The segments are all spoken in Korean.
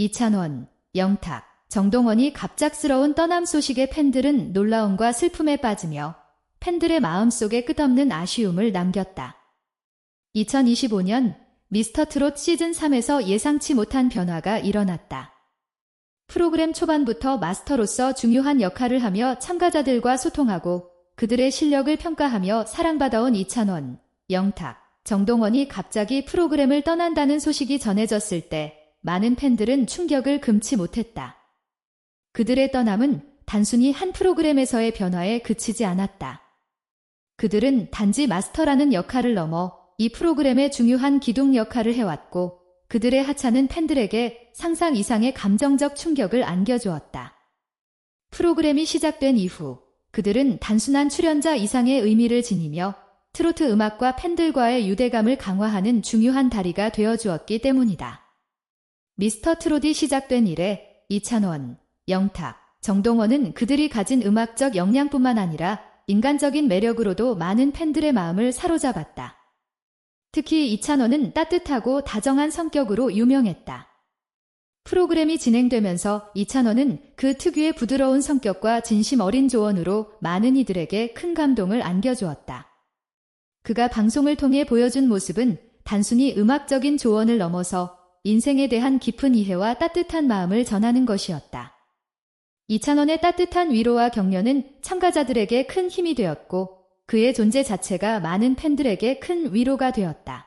이찬원, 영탁, 정동원이 갑작스러운 떠남 소식에 팬들은 놀라움과 슬픔에 빠지며 팬들의 마음속에 끝없는 아쉬움을 남겼다. 2025년 미스터 트롯 시즌 3에서 예상치 못한 변화가 일어났다. 프로그램 초반부터 마스터로서 중요한 역할을 하며 참가자들과 소통하고 그들의 실력을 평가하며 사랑받아온 이찬원, 영탁, 정동원이 갑자기 프로그램을 떠난다는 소식이 전해졌을 때 많은 팬들은 충격을 금치 못했다. 그들의 떠남은 단순히 한 프로그램에서의 변화에 그치지 않았다. 그들은 단지 마스터라는 역할을 넘어 이 프로그램의 중요한 기둥 역할을 해왔고 그들의 하차는 팬들에게 상상 이상의 감정적 충격을 안겨주었다. 프로그램이 시작된 이후 그들은 단순한 출연자 이상의 의미를 지니며 트로트 음악과 팬들과의 유대감을 강화하는 중요한 다리가 되어주었기 때문이다. 미스터 트롯이 시작된 이래 이찬원, 영탁, 정동원은 그들이 가진 음악적 역량뿐만 아니라 인간적인 매력으로도 많은 팬들의 마음을 사로잡았다. 특히 이찬원은 따뜻하고 다정한 성격으로 유명했다. 프로그램이 진행되면서 이찬원은 그 특유의 부드러운 성격과 진심 어린 조언으로 많은 이들에게 큰 감동을 안겨주었다. 그가 방송을 통해 보여준 모습은 단순히 음악적인 조언을 넘어서 인생에 대한 깊은 이해와 따뜻한 마음을 전하는 것이었다. 이찬원의 따뜻한 위로와 격려는 참가자들에게 큰 힘이 되었고 그의 존재 자체가 많은 팬들에게 큰 위로가 되었다.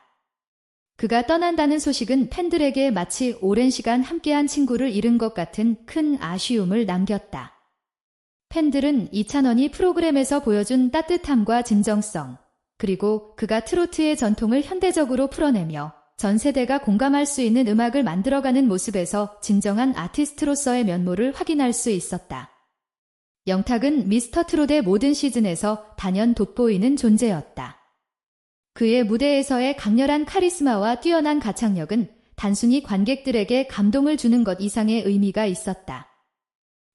그가 떠난다는 소식은 팬들에게 마치 오랜 시간 함께한 친구를 잃은 것 같은 큰 아쉬움을 남겼다. 팬들은 이찬원이 프로그램에서 보여준 따뜻함과 진정성, 그리고 그가 트로트의 전통을 현대적으로 풀어내며 전 세대가 공감할 수 있는 음악을 만들어가는 모습에서 진정한 아티스트로서의 면모를 확인할 수 있었다. 영탁은 미스터 트롯의 모든 시즌에서 단연 돋보이는 존재였다. 그의 무대에서의 강렬한 카리스마와 뛰어난 가창력은 단순히 관객들에게 감동을 주는 것 이상의 의미가 있었다.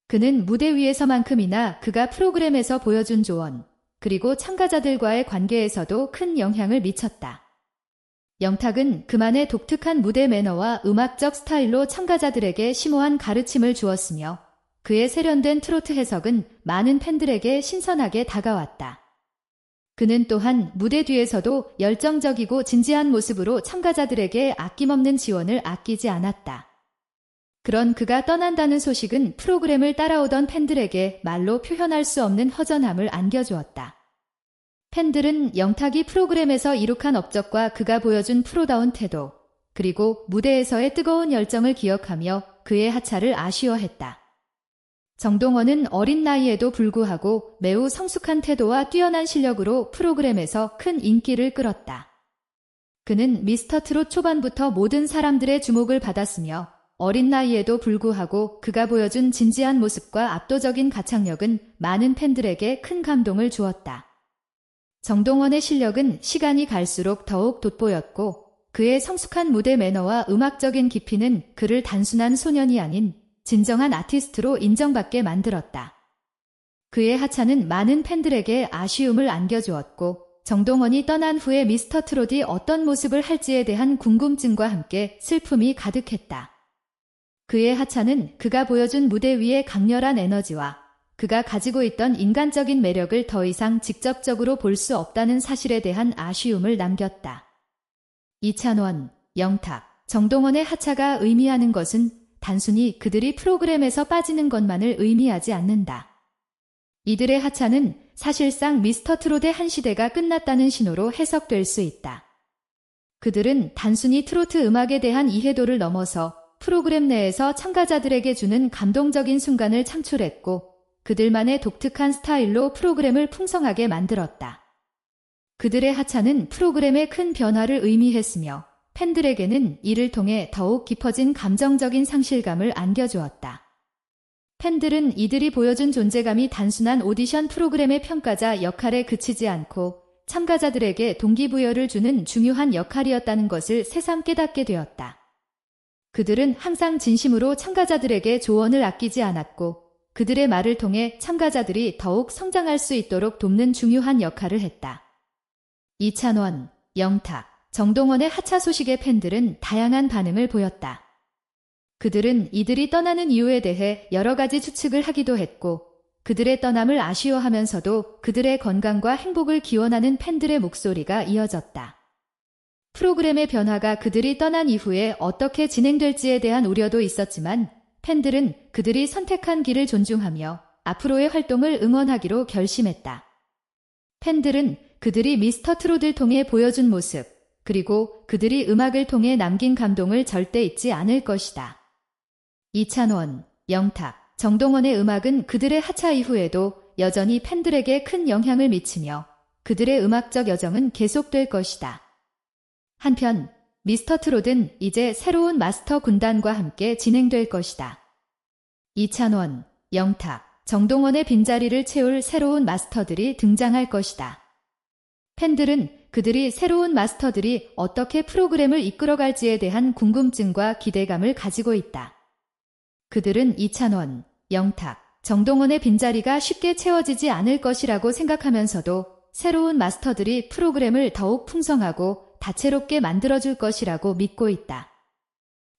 그는 무대 위에서만큼이나 그가 프로그램에서 보여준 조언, 그리고 참가자들과의 관계에서도 큰 영향을 미쳤다. 영탁은 그만의 독특한 무대 매너와 음악적 스타일로 참가자들에게 심오한 가르침을 주었으며 그의 세련된 트로트 해석은 많은 팬들에게 신선하게 다가왔다. 그는 또한 무대 뒤에서도 열정적이고 진지한 모습으로 참가자들에게 아낌없는 지원을 아끼지 않았다. 그런 그가 떠난다는 소식은 프로그램을 따라오던 팬들에게 말로 표현할 수 없는 허전함을 안겨주었다. 팬들은 영탁이 프로그램에서 이룩한 업적과 그가 보여준 프로다운 태도, 그리고 무대에서의 뜨거운 열정을 기억하며 그의 하차를 아쉬워했다. 정동원은 어린 나이에도 불구하고 매우 성숙한 태도와 뛰어난 실력으로 프로그램에서 큰 인기를 끌었다. 그는 미스터 트롯 초반부터 모든 사람들의 주목을 받았으며 어린 나이에도 불구하고 그가 보여준 진지한 모습과 압도적인 가창력은 많은 팬들에게 큰 감동을 주었다. 정동원의 실력은 시간이 갈수록 더욱 돋보였고 그의 성숙한 무대 매너와 음악적인 깊이는 그를 단순한 소년이 아닌 진정한 아티스트로 인정받게 만들었다. 그의 하차는 많은 팬들에게 아쉬움을 안겨주었고 정동원이 떠난 후에 미스터 트롯이 어떤 모습을 할지에 대한 궁금증과 함께 슬픔이 가득했다. 그의 하차는 그가 보여준 무대 위의 강렬한 에너지와 그가 가지고 있던 인간적인 매력을 더 이상 직접적으로 볼 수 없다는 사실에 대한 아쉬움을 남겼다. 이찬원, 영탁, 정동원의 하차가 의미하는 것은 단순히 그들이 프로그램에서 빠지는 것만을 의미하지 않는다. 이들의 하차는 사실상 미스터 트롯의 한 시대가 끝났다는 신호로 해석될 수 있다. 그들은 단순히 트로트 음악에 대한 이해도를 넘어서 프로그램 내에서 참가자들에게 주는 감동적인 순간을 창출했고 그들만의 독특한 스타일로 프로그램을 풍성하게 만들었다. 그들의 하차는 프로그램의 큰 변화를 의미했으며 팬들에게는 이를 통해 더욱 깊어진 감정적인 상실감을 안겨주었다. 팬들은 이들이 보여준 존재감이 단순한 오디션 프로그램의 평가자 역할에 그치지 않고 참가자들에게 동기부여를 주는 중요한 역할이었다는 것을 새삼 깨닫게 되었다. 그들은 항상 진심으로 참가자들에게 조언을 아끼지 않았고 그들의 말을 통해 참가자들이 더욱 성장할 수 있도록 돕는 중요한 역할을 했다. 이찬원, 영탁, 정동원의 하차 소식에 팬들은 다양한 반응을 보였다. 그들은 이들이 떠나는 이유에 대해 여러 가지 추측을 하기도 했고, 그들의 떠남을 아쉬워하면서도 그들의 건강과 행복을 기원하는 팬들의 목소리가 이어졌다. 프로그램의 변화가 그들이 떠난 이후에 어떻게 진행될지에 대한 우려도 있었지만, 팬들은 그들이 선택한 길을 존중하며 앞으로의 활동을 응원하기로 결심했다. 팬들은 그들이 미스터 트롯을 통해 보여준 모습, 그리고 그들이 음악을 통해 남긴 감동을 절대 잊지 않을 것이다. 이찬원, 영탁, 정동원의 음악은 그들의 하차 이후에도 여전히 팬들에게 큰 영향을 미치며 그들의 음악적 여정은 계속될 것이다. 한편 미스터 트롯은 이제 새로운 마스터 군단과 함께 진행될 것이다. 이찬원, 영탁, 정동원의 빈자리를 채울 새로운 마스터들이 등장할 것이다. 팬들은 그들이 새로운 마스터들이 어떻게 프로그램을 이끌어갈지에 대한 궁금증과 기대감을 가지고 있다. 그들은 이찬원, 영탁, 정동원의 빈자리가 쉽게 채워지지 않을 것이라고 생각하면서도 새로운 마스터들이 프로그램을 더욱 풍성하고 다채롭게 만들어줄 것이라고 믿고 있다.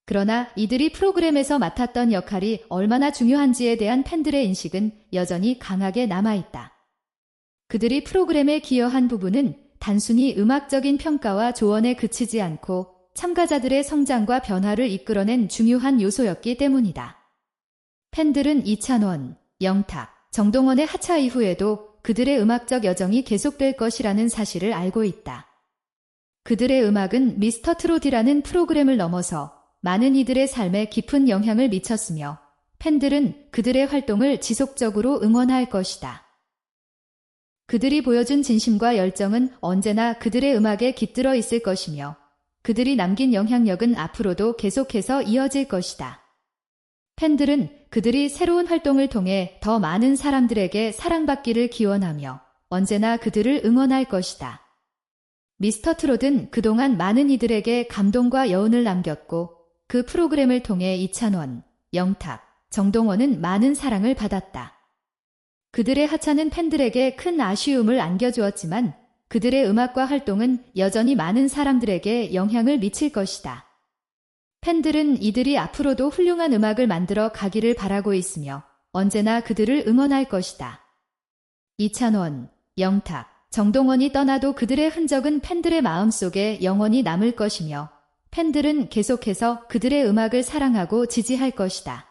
그러나 이들이 프로그램에서 맡았던 역할이 얼마나 중요한지에 대한 팬들의 인식은 여전히 강하게 남아있다. 그들이 프로그램에 기여한 부분은 단순히 음악적인 평가와 조언에 그치지 않고 참가자들의 성장과 변화를 이끌어낸 중요한 요소였기 때문이다. 팬들은 이찬원, 영탁, 정동원의 하차 이후에도 그들의 음악적 여정이 계속될 것이라는 사실을 알고 있다. 그들의 음악은 미스터 트롯이라는 프로그램을 넘어서 많은 이들의 삶에 깊은 영향을 미쳤으며 팬들은 그들의 활동을 지속적으로 응원할 것이다. 그들이 보여준 진심과 열정은 언제나 그들의 음악에 깃들어 있을 것이며 그들이 남긴 영향력은 앞으로도 계속해서 이어질 것이다. 팬들은 그들이 새로운 활동을 통해 더 많은 사람들에게 사랑받기를 기원하며 언제나 그들을 응원할 것이다. 미스터 트롯은 그동안 많은 이들에게 감동과 여운을 남겼고 그 프로그램을 통해 이찬원, 영탁, 정동원은 많은 사랑을 받았다. 그들의 하차는 팬들에게 큰 아쉬움을 안겨주었지만 그들의 음악과 활동은 여전히 많은 사람들에게 영향을 미칠 것이다. 팬들은 이들이 앞으로도 훌륭한 음악을 만들어 가기를 바라고 있으며 언제나 그들을 응원할 것이다. 이찬원, 영탁, 정동원이 떠나도 그들의 흔적은 팬들의 마음속에 영원히 남을 것이며 팬들은 계속해서 그들의 음악을 사랑하고 지지할 것이다.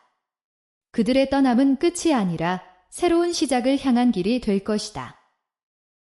그들의 떠남은 끝이 아니라 새로운 시작을 향한 길이 될 것이다.